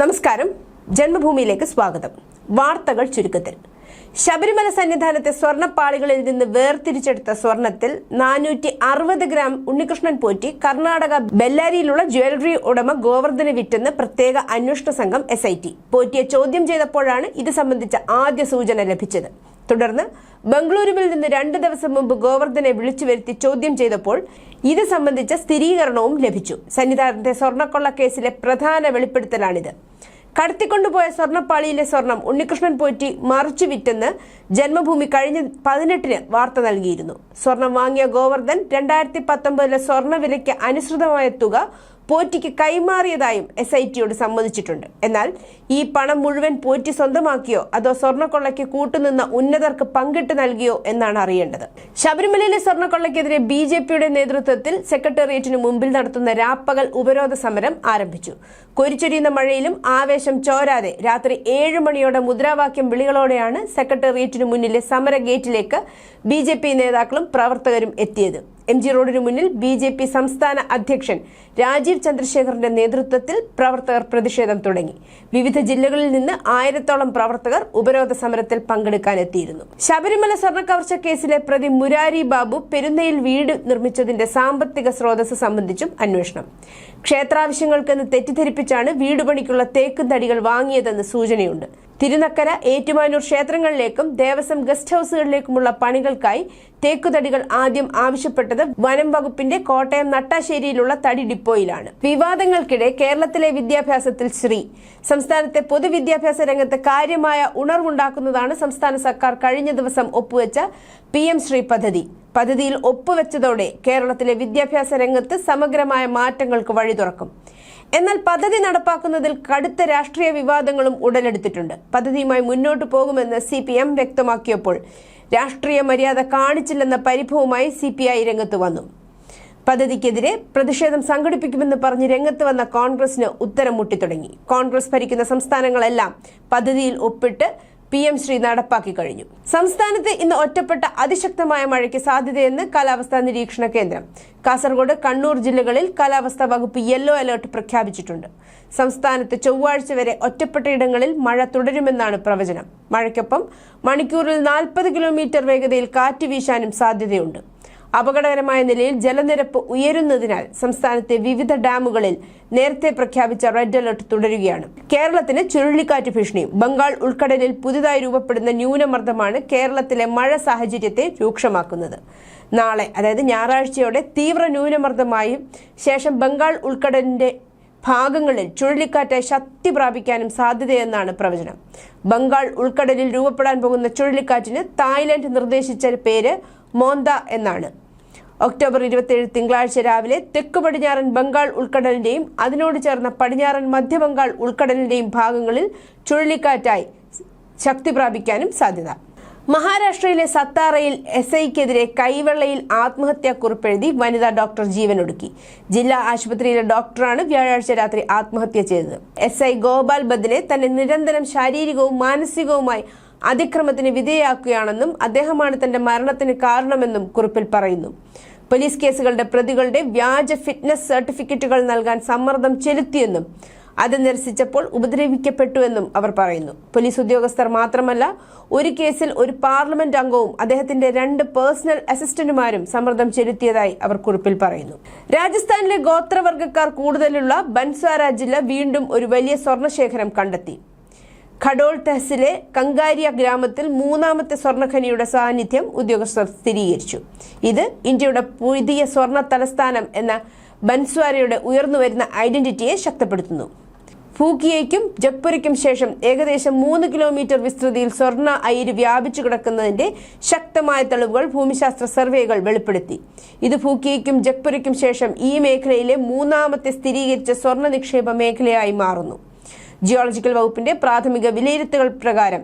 നമസ്കാരം. ജന്മഭൂമിയിലേക്ക് സ്വാഗതം. വാർത്തകൾ ചുരുക്കത്തിൽ. ശബരിമല സന്നിധാനത്തെ സ്വർണപ്പാളികളിൽ നിന്ന് വേർതിരിച്ചെടുത്ത സ്വർണത്തിൽ നാനൂറ്റി അറുപത് ഗ്രാം ഉണ്ണികൃഷ്ണൻ പോറ്റി കർണാടക ബെല്ലാരിയിലുള്ള ജ്വല്ലറി ഉടമ ഗോവർദ്ധന വിറ്റെന്ന് പ്രത്യേക അന്വേഷണ സംഘം എസ് ഐ ടി പോറ്റിയെ ചോദ്യം ചെയ്തപ്പോഴാണ് ഇത് സംബന്ധിച്ച ആദ്യ സൂചന ലഭിച്ചത്. തുടർന്ന് ബംഗളൂരുവിൽ നിന്ന് രണ്ട് ദിവസം മുമ്പ് ഗോവർദ്ധനെ വിളിച്ചു വരുത്തി ചോദ്യം ചെയ്തപ്പോൾ ഇത് സംബന്ധിച്ച സ്ഥിരീകരണവും ലഭിച്ചു. സന്നിധാനത്തെ സ്വർണക്കൊള്ള കേസിലെ പ്രധാന വെളിപ്പെടുത്തലാണിത്. കടത്തിക്കൊണ്ടുപോയ സ്വർണപ്പാളിയിലെ സ്വർണം ഉണ്ണികൃഷ്ണൻ പോറ്റി മറിച്ചു വിറ്റെന്ന് ജന്മഭൂമി കഴിഞ്ഞ പതിനെട്ടിന് വാർത്ത നൽകിയിരുന്നു. സ്വർണം വാങ്ങിയ ഗോവർദ്ധൻ രണ്ടായിരത്തി പത്തൊമ്പതിലെ സ്വർണവിലയ്ക്ക് അനുസൃതമായ തുക പോറ്റിക്ക് കൈമാറിയതായും എസ് ഐ ടിയോട് സമ്മതിച്ചിട്ടുണ്ട്. എന്നാൽ ഈ പണം മുഴുവൻ പോറ്റി സ്വന്തമാക്കിയോ അതോ സ്വർണക്കൊള്ളയ്ക്ക് കൂട്ടുനിന്ന ഉന്നതർക്ക് പങ്കിട്ട് നൽകിയോ എന്നാണ് അറിയേണ്ടത്. ശബരിമലയിലെ സ്വർണക്കൊള്ളയ്ക്കെതിരെ ബി ജെ പിയുടെ നേതൃത്വത്തിൽ സെക്രട്ടേറിയറ്റിന് മുമ്പിൽ നടത്തുന്ന രാപ്പകൽ ഉപരോധ സമരം ആരംഭിച്ചു. കൊരിച്ചൊരിയുന്ന മഴയിലും ആവേശം ചോരാതെ രാത്രി ഏഴ് മണിയോടെ മുദ്രാവാക്യം വിളികളോടെയാണ് സെക്രട്ടേറിയറ്റിന് മുന്നിലെ സമര ഗേറ്റിലേക്ക് ബി നേതാക്കളും പ്രവർത്തകരും എത്തിയത്. എം ജി റോഡിനു മുന്നിൽ ബി ജെ പി സംസ്ഥാന അധ്യക്ഷൻ രാജീവ് ചന്ദ്രശേഖറിന്റെ നേതൃത്വത്തിൽ പ്രവർത്തകർ പ്രതിഷേധം തുടങ്ങി. വിവിധ ജില്ലകളിൽ നിന്ന് ആയിരത്തോളം പ്രവർത്തകർ ഉപരോധ സമരത്തിൽ പങ്കെടുക്കാനെത്തിയിരുന്നു. ശബരിമല സ്വർണ കവർച്ച കേസിലെ പ്രതി മുരാരി ബാബു പെരുന്നയിൽ വീട് നിർമ്മിച്ചതിന്റെ സാമ്പത്തിക സ്രോതസ് സംബന്ധിച്ചും അന്വേഷണം. ക്ഷേത്രാവശ്യങ്ങൾക്കെന്ന് തെറ്റിദ്ധരിപ്പിച്ചാണ് വീട് പണിക്കുള്ള തേക്കും തടികൾ വാങ്ങിയതെന്ന് സൂചനയുണ്ട്. തിരുനക്കര ഏറ്റുമാനൂർ ക്ഷേത്രങ്ങളിലേക്കും ദേവസ്വം ഗസ്റ്റ് ഹൌസുകളിലേക്കുമുള്ള പണികൾക്കായി തേക്കുതടികൾ ആദ്യം ആവശ്യപ്പെട്ടത് വനം വകുപ്പിന്റെ കോട്ടയം നട്ടാശ്ശേരിയിലുള്ള തടി ഡിപ്പോയിലാണ്. വിവാദങ്ങൾക്കിടെ കേരളത്തിലെ വിദ്യാഭ്യാസത്തിൽ ശ്രീ. സംസ്ഥാനത്തെ പൊതുവിദ്യാഭ്യാസ രംഗത്ത് കാര്യമായ ഉണർവുണ്ടാക്കുന്നതാണ് സംസ്ഥാന സർക്കാർ കഴിഞ്ഞ ദിവസം ഒപ്പുവെച്ച പി ശ്രീ പദ്ധതി. പദ്ധതിയിൽ ഒപ്പുവെച്ചതോടെ കേരളത്തിലെ വിദ്യാഭ്യാസ രംഗത്ത് സമഗ്രമായ മാറ്റങ്ങൾക്ക് വഴി തുറക്കും. എന്നാൽ പദ്ധതി നടപ്പാക്കുന്നതിൽ കടുത്ത രാഷ്ട്രീയ വിവാദങ്ങളും ഉടലെടുത്തിട്ടുണ്ട്. പദ്ധതിയുമായി മുന്നോട്ടു പോകുമെന്ന് സി പി എം വ്യക്തമാക്കിയപ്പോൾ രാഷ്ട്രീയ മര്യാദ കാണിച്ചില്ലെന്ന പരിഭവമായി സി പി ഐ രംഗത്ത് വന്നു. പദ്ധതിക്കെതിരെ പ്രതിഷേധം സംഘടിപ്പിക്കുമെന്ന് പറഞ്ഞ് രംഗത്ത് വന്ന കോൺഗ്രസിന് ഉത്തരം മുട്ടിത്തുടങ്ങി. കോൺഗ്രസ് ഭരിക്കുന്ന സംസ്ഥാനങ്ങളെല്ലാം പദ്ധതിയിൽ ഒപ്പിട്ട് പി എം ശ്രീ നടപ്പാക്കി കഴിഞ്ഞു. സംസ്ഥാനത്ത് ഇന്ന് ഒറ്റപ്പെട്ട അതിശക്തമായ മഴയ്ക്ക് സാധ്യതയെന്ന് കാലാവസ്ഥാ നിരീക്ഷണ കേന്ദ്രം. കാസർഗോഡ് കണ്ണൂർ ജില്ലകളിൽ കാലാവസ്ഥാ വകുപ്പ് യെല്ലോ അലർട്ട് പ്രഖ്യാപിച്ചിട്ടുണ്ട്. സംസ്ഥാനത്ത് ചൊവ്വാഴ്ച വരെ ഒറ്റപ്പെട്ട ഇടങ്ങളിൽ മഴ തുടരുമെന്നാണ് പ്രവചനം. മഴയ്ക്കൊപ്പം മണിക്കൂറിൽ നാൽപ്പത് കിലോമീറ്റർ വേഗതയിൽ കാറ്റ് വീശാനും സാധ്യതയുണ്ട്. അപകടകരമായ നിലയിൽ ജലനിരപ്പ് ഉയരുന്നതിനാൽ സംസ്ഥാനത്തെ വിവിധ ഡാമുകളിൽ നേരത്തെ പ്രഖ്യാപിച്ച റെഡ് അലർട്ട് തുടരുകയാണ്. കേരളത്തിന് ചുഴലിക്കാറ്റ് ഭീഷണിയും ബംഗാൾ ഉൾക്കടലിൽ പുതുതായി രൂപപ്പെടുന്ന ന്യൂനമർദ്ദമാണ് കേരളത്തിലെ മഴ സാഹചര്യത്തെ രൂക്ഷമാക്കുന്നത്. നാളെ അതായത് ഞായറാഴ്ചയോടെ തീവ്ര ന്യൂനമർദ്ദമായും ശേഷം ബംഗാൾ ഉൾക്കടലിന്റെ ഭാഗങ്ങളിൽ ചുഴലിക്കാറ്റായി ശക്തി പ്രാപിക്കാനും സാധ്യതയെന്നാണ് പ്രവചനം. ബംഗാൾ ഉൾക്കടലിൽ രൂപപ്പെടാൻ പോകുന്ന ചുഴലിക്കാറ്റിന് തായ്ലൻഡ് നിർദ്ദേശിച്ച പേര് മോന്ത എന്നാണ്. ഒക്ടോബർ ഇരുപത്തിയേഴ് തിങ്കളാഴ്ച രാവിലെ തെക്ക് പടിഞ്ഞാറൻ ബംഗാൾ ഉൾക്കടലിന്റെയും അതിനോട് ചേർന്ന പടിഞ്ഞാറൻ മധ്യബംഗാൾ ഉൾക്കടലിന്റെയും ഭാഗങ്ങളിൽ ചുഴലിക്കാറ്റായി ശക്തി പ്രാപിക്കാനും സാധ്യത. മഹാരാഷ്ട്രയിലെ സത്താറയിൽ എസ് ഐക്കെതിരെ കൈവെള്ളയിൽ ആത്മഹത്യാ കുറിപ്പെഴുതി വനിതാ ഡോക്ടർ ജീവനൊടുക്കി ജില്ലാ ആശുപത്രിയിലെ ഡോക്ടറാണ് വ്യാഴാഴ്ച രാത്രി ആത്മഹത്യ ചെയ്തത്. എസ് ഐ ഗോപാൽ ബദിനെ തന്നെ നിരന്തരം ശാരീരികവും മാനസികവുമായി അതിക്രമത്തിന് വിധേയാക്കുകയാണെന്നും അദ്ദേഹമാണ് തന്റെ മരണത്തിന് കാരണമെന്നും കുറിപ്പിൽ പറയുന്നു. പോലീസ് കേസുകളുടെ പ്രതികളുടെ വ്യാജ ഫിറ്റ്നസ് സർട്ടിഫിക്കറ്റുകൾ നൽകാൻ സമ്മർദ്ദം ചെലുത്തിയെന്നും അത് നിരസിച്ചപ്പോൾ ഉപദ്രവിക്കപ്പെട്ടുവെന്നും അവർ പറയുന്നു. പോലീസ് ഉദ്യോഗസ്ഥർ മാത്രമല്ല ഒരു കേസിൽ ഒരു പാർലമെന്റ് അംഗവും അദ്ദേഹത്തിന്റെ രണ്ട് പേഴ്സണൽ അസിസ്റ്റന്റുമാരും സമ്മർദ്ദം ചെലുത്തിയതായി അവർ കുറിപ്പിൽ പറയുന്നു. രാജസ്ഥാനിലെ ഗോത്രവർഗക്കാർ കൂടുതലുള്ള ബൻസ്വാര ജില്ല വീണ്ടും ഒരു വലിയ സ്വർണശേഖരം കണ്ടെത്തി. ഖഡോൾ തെഹസിലെ കങ്കാരിയ ഗ്രാമത്തിൽ മൂന്നാമത്തെ സ്വർണഖനിയുടെ സാന്നിധ്യം ഉദ്യോഗസ്ഥർ സ്ഥിരീകരിച്ചു. ഇത് ഇന്ത്യയുടെ പുതിയ സ്വർണ തലസ്ഥാനം എന്ന ബൻസ്വാരയുടെ ഉയർന്നുവരുന്ന ഐഡന്റിറ്റിയെ ശക്തിപ്പെടുത്തുന്നു. ഫൂക്കിയയ്ക്കും ജഗ്പുരയ്ക്കും ശേഷം ഏകദേശം മൂന്ന് കിലോമീറ്റർ വിസ്തൃതിയിൽ സ്വർണ അയിര് വ്യാപിച്ചു കിടക്കുന്നതിന്റെ ശക്തമായ തെളിവുകൾ ഭൂമിശാസ്ത്ര സർവേകൾ വെളിപ്പെടുത്തി. ഇത് ഫൂക്കിയയ്ക്കും ജഗ്പുരയ്ക്കും ശേഷം ഈ മേഖലയിലെ മൂന്നാമത്തെ സ്ഥിരീകരിച്ച സ്വർണ നിക്ഷേപ മേഖലയായി മാറുന്നു. ജിയോളജിക്കൽ വകുപ്പിന്റെ പ്രാഥമിക വിലയിരുത്തൽ പ്രകാരം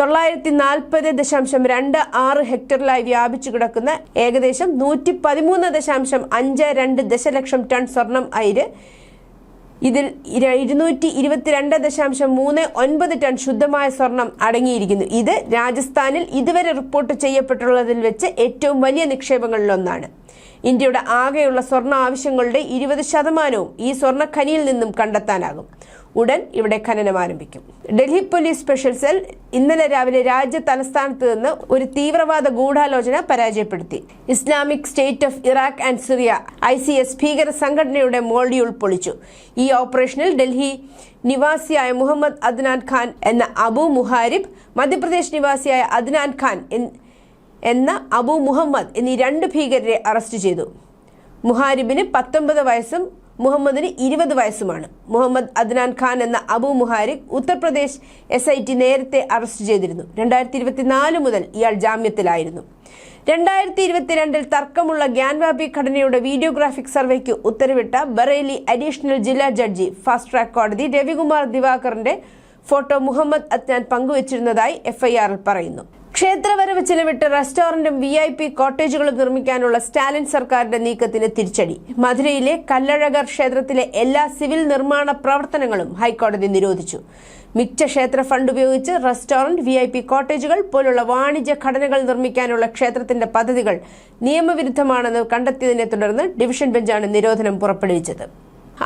തൊള്ളായിരത്തി നാൽപ്പത് ദശാംശം രണ്ട് ആറ് ഹെക്ടറിലായി വ്യാപിച്ചു കിടക്കുന്ന ഏകദേശം നൂറ്റി പതിമൂന്ന് ദശാംശം അഞ്ച് രണ്ട് ദശലക്ഷം ടൺ സ്വർണം അയിര് ഇതിൽ ഇര- ഇരുന്നൂറ്റി ഇരുപത്തിരണ്ട് ദശാംശം മൂന്ന് ഒൻപത് ടൺ ശുദ്ധമായ സ്വർണം അടങ്ങിയിരിക്കുന്നു. ഇത് രാജസ്ഥാനിൽ ഇതുവരെ റിപ്പോർട്ട് ചെയ്യപ്പെട്ടുള്ളതിൽ വെച്ച് ഏറ്റവും വലിയ നിക്ഷേപങ്ങളിലൊന്നാണ്. ഇന്ത്യയുടെ ആകെയുള്ള സ്വർണ ആവശ്യങ്ങളുടെ ഇരുപത് ശതമാനവും ഈ സ്വർണ ഖനിയിൽ നിന്നും കണ്ടെത്താനാകും. ഉടൻ ഇവിടെ ഖനനം ആരംഭിക്കും. ഡൽഹി പോലീസ് സ്പെഷ്യൽ സെൽ ഇന്നലെ രാവിലെ രാജ്യ തലസ്ഥാനത്ത് നിന്ന് ഒരു തീവ്രവാദ ഗൂഢാലോചന പരാജയപ്പെടുത്തി. Islamic State of Iraq and Syria I C S ഭീകര സംഘടനയുടെ മോൾഡി പൊളിച്ചു. ഈ ഓപ്പറേഷനിൽ ഡൽഹി നിവാസിയായ മുഹമ്മദ് അദ്നാൻ ഖാൻ എന്ന അബു മുഹാരിബ് മധ്യപ്രദേശ് നിവാസിയായ അദ്നാൻ ഖാൻ എന്ന അബു മുഹമ്മദ് എന്നീ രണ്ട് ഭീകരരെ അറസ്റ്റ് ചെയ്തു. മുഹാരിബിന് പത്തൊമ്പത് വയസ്സും മുഹമ്മദിന് ഇരുപത് വയസ്സുമാണ്. മുഹമ്മദ് അദ്നാൻ ഖാൻ എന്ന Abu Muhariq Uttar Pradesh S I T നേരത്തെ അറസ്റ്റ് ചെയ്തിരുന്നു. രണ്ടായിരത്തി ഇരുപത്തിനാല് മുതൽ ഇയാൾ ജാമ്യത്തിലായിരുന്നു. രണ്ടായിരത്തി ഇരുപത്തിരണ്ടിൽ തർക്കമുള്ള ഗ്യാൻവാപി ഘടനയുടെ വീഡിയോഗ്രാഫിക് സർവേക്ക് ഉത്തരവിട്ട ബറേലി അഡീഷണൽ ജില്ലാ ജഡ്ജി ഫാസ്റ്റ് ട്രാക്ക് കോടതി രവികുമാർ ദിവാകറിന്റെ ഫോട്ടോ മുഹമ്മദ് അദ്നാൻ പങ്കുവച്ചിരുന്നതായി എഫ്ഐആറിൽ പറയുന്നു. ക്ഷേത്രവരവ് ചിലവിട്ട് റെസ്റ്റോറന്റും വി ഐ പി കോട്ടേജുകളും നിർമ്മിക്കാനുള്ള സ്റ്റാലിൻ സർക്കാരിന്റെ നീക്കത്തിന് തിരിച്ചടി. മധുരയിലെ കല്ലഴകർ ക്ഷേത്രത്തിലെ എല്ലാ സിവിൽ നിർമ്മാണ പ്രവർത്തനങ്ങളും ഹൈക്കോടതി നിരോധിച്ചു. മിച്ച ക്ഷേത്ര ഫണ്ട് ഉപയോഗിച്ച് റെസ്റ്റോറന്റ് വി ഐ പി കോട്ടേജുകൾ പോലുള്ള വാണിജ്യ ഘടനകൾ നിർമ്മിക്കാനുള്ള ക്ഷേത്രത്തിന്റെ പദ്ധതികൾ നിയമവിരുദ്ധമാണെന്ന് കണ്ടെത്തിയതിനെ തുടർന്ന് ഡിവിഷൻ ബെഞ്ചാണ് നിരോധനം പുറപ്പെടുവിച്ചത്.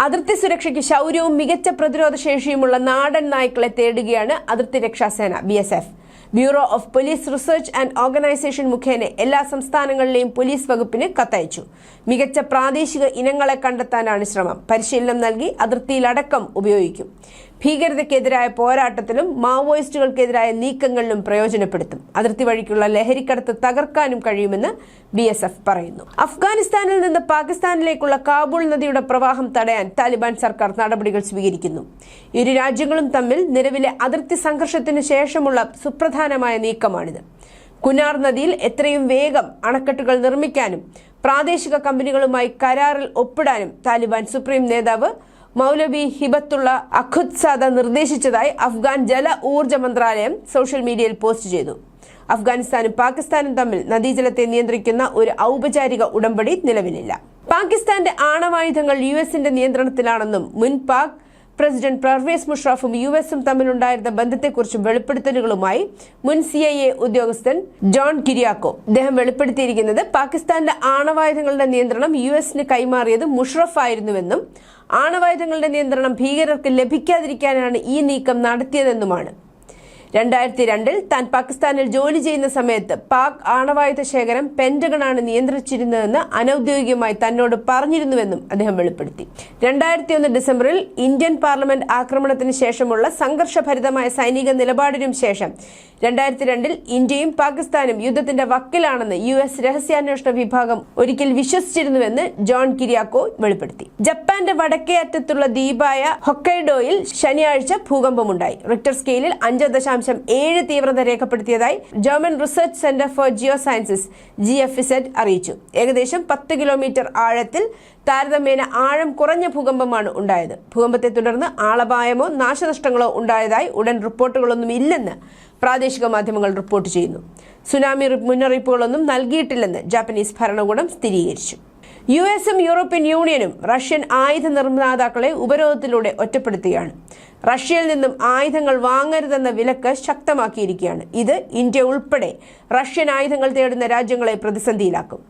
അതിർത്തി സുരക്ഷയ്ക്ക് ശൗര്യവും മികച്ച പ്രതിരോധ ശേഷിയുമുള്ള നാടൻ നായ്ക്കളെ തേടുകയാണ് അതിർത്തി രക്ഷാസേന B S F. Bureau of police research and organisation മുഖേന എല്ലാ സംസ്ഥാനങ്ങളിലെയും പോലീസ് വകുപ്പിന് കത്തയച്ചു. മികച്ച പ്രാദേശിക ഇനങ്ങളെ കണ്ടെത്താനാണ് ശ്രമം. പരിശീലനം നൽകി അതിർത്തിയിലടക്കം ഉപയോഗിക്കും. ഭീകരതയ്ക്കെതിരായ പോരാട്ടത്തിലും മാവോയിസ്റ്റുകൾക്കെതിരായ നീക്കങ്ങളിലും പ്രയോജനപ്പെടുത്തും. അതിർത്തി വഴിക്കുള്ള ലഹരിക്കടത്ത് തകർക്കാനും കഴിയുമെന്ന് ബി എസ് എഫ് പറയുന്നു. അഫ്ഗാനിസ്ഥാനിൽ നിന്ന് പാകിസ്ഥാനിലേക്കുള്ള കാബൂൾ നദിയുടെ പ്രവാഹം തടയാൻ താലിബാൻ സർക്കാർ നടപടികൾ സ്വീകരിക്കുന്നു. ഇരു രാജ്യങ്ങളും തമ്മിൽ നിലവിലെ അതിർത്തി സംഘർഷത്തിന് ശേഷമുള്ള സുപ്രധാനമായ നീക്കമാണിത്. കുനാർ നദിയിൽ എത്രയും വേഗം അണക്കെട്ടുകൾ നിർമ്മിക്കാനും പ്രാദേശിക കമ്പനികളുമായി കരാറിൽ ഒപ്പിടാനും താലിബാൻ സുപ്രീം നേതാവ് മൗലവി ഹിബത്തുള്ള അഖുദ് സാദ നിർദ്ദേശിച്ചതായി അഫ്ഗാൻ ജല ഊർജ മന്ത്രാലയം സോഷ്യൽ മീഡിയയിൽ പോസ്റ്റ് ചെയ്തു. അഫ്ഗാനിസ്ഥാനും പാകിസ്ഥാനും തമ്മിൽ നദീജലത്തെ നിയന്ത്രിക്കുന്ന ഒരു ഔപചാരിക ഉടമ്പടി നിലവിലില്ല. പാകിസ്ഥാന്റെ ആണവായുധങ്ങൾ യു എസിന്റെ നിയന്ത്രണത്തിലാണെന്നും മുൻ പാക് പ്രസിഡന്റ് പർവേസ് മുഷറഫും യു എസും തമ്മിലുണ്ടായിരുന്ന ബന്ധത്തെക്കുറിച്ചും വെളിപ്പെടുത്തലുകളുമായി മുൻ സി ഐ എ ഉദ്യോഗസ്ഥൻ ജോൺ കിരിയാക്കോ. അദ്ദേഹം വെളിപ്പെടുത്തിയിരിക്കുന്നത് പാകിസ്ഥാന്റെ ആണവായുധങ്ങളുടെ നിയന്ത്രണം യു എസിന് കൈമാറിയത് മുഷറഫ് ആയിരുന്നുവെന്നും ആണവായുധങ്ങളുടെ നിയന്ത്രണം ഭീകരർക്ക് ലഭിക്കാതിരിക്കാനാണ് ഈ നീക്കം നടത്തിയതെന്നുമാണ്. രണ്ടായിരത്തി രണ്ടിൽ താൻ പാകിസ്ഥാനിൽ ജോലി ചെയ്യുന്ന സമയത്ത് പാക് ആണവായുധ ശേഖരം പെന്റഗണാണ് നിയന്ത്രിച്ചിരുന്നതെന്ന് അനൌദ്യോഗികമായി തന്നോട് പറഞ്ഞിരുന്നുവെന്നും അദ്ദേഹം വെളിപ്പെടുത്തി. രണ്ടായിരത്തി ഒന്ന് ഡിസംബറിൽ ഇന്ത്യൻ പാർലമെന്റ് ആക്രമണത്തിന് ശേഷമുള്ള സംഘർഷഭരിതമായ സൈനിക നിലപാടിനും ശേഷം രണ്ടായിരത്തി രണ്ടിൽ ഇന്ത്യയും പാകിസ്ഥാനും യുദ്ധത്തിന്റെ വക്കിലാണെന്ന് യു എസ് രഹസ്യാന്വേഷണ വിഭാഗം ഒരിക്കൽ വിശ്വസിച്ചിരുന്നുവെന്ന് ജോൺ കിരിയാക്കോ വെളിപ്പെടുത്തി. ജപ്പാന്റെ വടക്കേ അറ്റത്തുള്ള ദ്വീപായ ഹൊക്കൈഡോയിൽ ശനിയാഴ്ച ഭൂകമ്പമുണ്ടായി. റിക്ടർ സ്കെയിലിൽ അഞ്ച് ദശാംശം ഏഴ് തീവ്രത രേഖപ്പെടുത്തിയതായി German research centre for geosciences G F Z അറിയിച്ചു. ഏകദേശം പത്ത് കിലോമീറ്റർ ആഴത്തിൽ താരതമ്യേന ആഴം കുറഞ്ഞ ഭൂകമ്പമാണ് ഉണ്ടായത്. ഭൂകമ്പത്തെ തുടർന്ന് ആളപായമോ നാശനഷ്ടങ്ങളോ ഉണ്ടായതായി ഉടൻ റിപ്പോർട്ടുകളൊന്നും ഇല്ലെന്ന് പ്രാദേശിക മാധ്യമങ്ങൾ റിപ്പോർട്ട് ചെയ്യുന്നു. സുനാമി മുന്നറിയിപ്പുകളൊന്നും നൽകിയിട്ടില്ലെന്ന് ജാപ്പനീസ് ഭരണകൂടം സ്ഥിരീകരിച്ചു. യു എസും യൂറോപ്യൻ യൂണിയനും റഷ്യൻ ആയുധ നിർമ്മാതാക്കളെ ഉപരോധത്തിലൂടെ ഒറ്റപ്പെടുത്തുകയാണ്. റഷ്യയിൽ നിന്നും ആയുധങ്ങൾ വാങ്ങരുതെന്ന വിലക്ക് ശക്തമാക്കിയിരിക്കുകയാണ്. ഇത് ഇന്ത്യ ഉൾപ്പെടെ റഷ്യൻ ആയുധങ്ങൾ തേടുന്ന രാജ്യങ്ങളെ പ്രതിസന്ധിയിലാക്കും.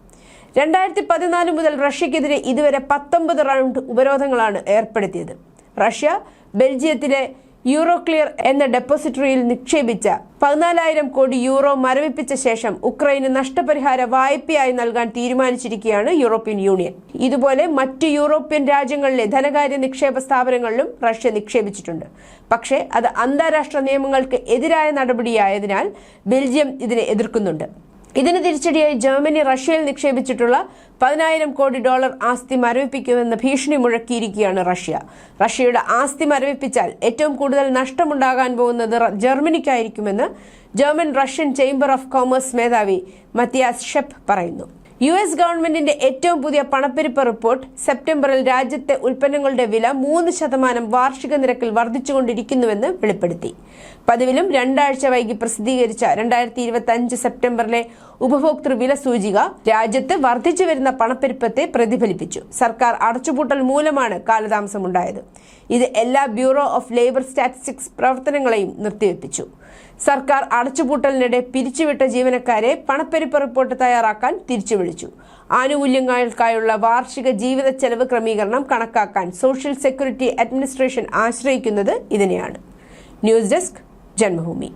രണ്ടായിരത്തി പതിനാല് മുതൽ റഷ്യക്കെതിരെ ഇതുവരെ പത്തൊമ്പത് റൗണ്ട് ഉപരോധങ്ങളാണ് ഏർപ്പെടുത്തിയത്. റഷ്യ ബെൽജിയത്തിലെ യൂറോക്ലിയർ എന്ന ഡെപ്പോസിറ്ററിയിൽ നിക്ഷേപിച്ച പതിനാലായിരം കോടി യൂറോ മരവിപ്പിച്ച ശേഷം ഉക്രൈന് നഷ്ടപരിഹാര വായ്പയായി നൽകാൻ തീരുമാനിച്ചിരിക്കുകയാണ് യൂറോപ്യൻ യൂണിയൻ. ഇതുപോലെ മറ്റ് യൂറോപ്യൻ രാജ്യങ്ങളിലെ ധനകാര്യ നിക്ഷേപ സ്ഥാപനങ്ങളിലും റഷ്യ നിക്ഷേപിച്ചിട്ടുണ്ട്. പക്ഷേ അത് അന്താരാഷ്ട്ര നിയമങ്ങൾക്ക് എതിരായ നടപടിയായതിനാൽ ബെൽജിയം ഇതിനെ എതിർക്കുന്നുണ്ട്. ഇതിന് തിരിച്ചടിയായി ജർമ്മനി റഷ്യയിൽ നിക്ഷേപിച്ചിട്ടുള്ള പതിനായിരം കോടി ഡോളർ ആസ്തി മരവിപ്പിക്കുമെന്ന ഭീഷണി മുഴക്കിയിരിക്കുകയാണ് റഷ്യ. റഷ്യയുടെ ആസ്തി മരവിപ്പിച്ചാൽ ഏറ്റവും കൂടുതൽ നഷ്ടമുണ്ടാകാൻ പോകുന്നത് ജർമ്മനിക്കായിരിക്കുമെന്ന് German Russian chamber of commerce മേധാവി മത്തിയാസ് ഷെപ്പ് പറയുന്നു. യു എസ് ഗവൺമെന്റിന്റെ ഏറ്റവും പുതിയ പണപ്പെരുപ്പ റിപ്പോർട്ട് സെപ്റ്റംബറിൽ രാജ്യത്തെ ഉൽപ്പന്നങ്ങളുടെ വില മൂന്ന് ശതമാനം വാർഷിക നിരക്കിൽ വർദ്ധിച്ചുകൊണ്ടിരിക്കുന്നുവെന്ന് വെളിപ്പെടുത്തി. പതിവിലും രണ്ടാഴ്ച വൈകി പ്രസിദ്ധീകരിച്ച രണ്ടായിരത്തി ഇരുപത്തി അഞ്ച് സെപ്റ്റംബറിലെ ഉപഭോക്തൃ വില സൂചിക രാജ്യത്ത് വർദ്ധിച്ചു വരുന്ന പണപ്പെരുപ്പത്തെ പ്രതിഫലിപ്പിച്ചു. സർക്കാർ അടച്ചുപൂട്ടൽ മൂലമാണ് കാലതാമസമുണ്ടായത്. ഇത് എല്ലാ ബ്യൂറോ ഓഫ് ലേബർ സ്റ്റാറ്റിസ്റ്റിക്സ് പ്രവർത്തനങ്ങളെയും നിർത്തിവെപ്പിച്ചു. സർക്കാർ അടച്ചുപൂട്ടലിനിടെ പിരിച്ചുവിട്ട ജീവനക്കാരെ പണപ്പെരുപ്പ റിപ്പോർട്ട് തയ്യാറാക്കാൻ തിരിച്ചു വിളിച്ചു ആനുകൂല്യങ്ങൾക്കായുള്ള വാർഷിക ജീവിത ചെലവ് ക്രമീകരണം കണക്കാക്കാൻ സോഷ്യൽ സെക്യൂരിറ്റി അഡ്മിനിസ്ട്രേഷൻ ആശ്രയിക്കുന്നത് ഇതിനെയാണ്. News desk Janmabhumi.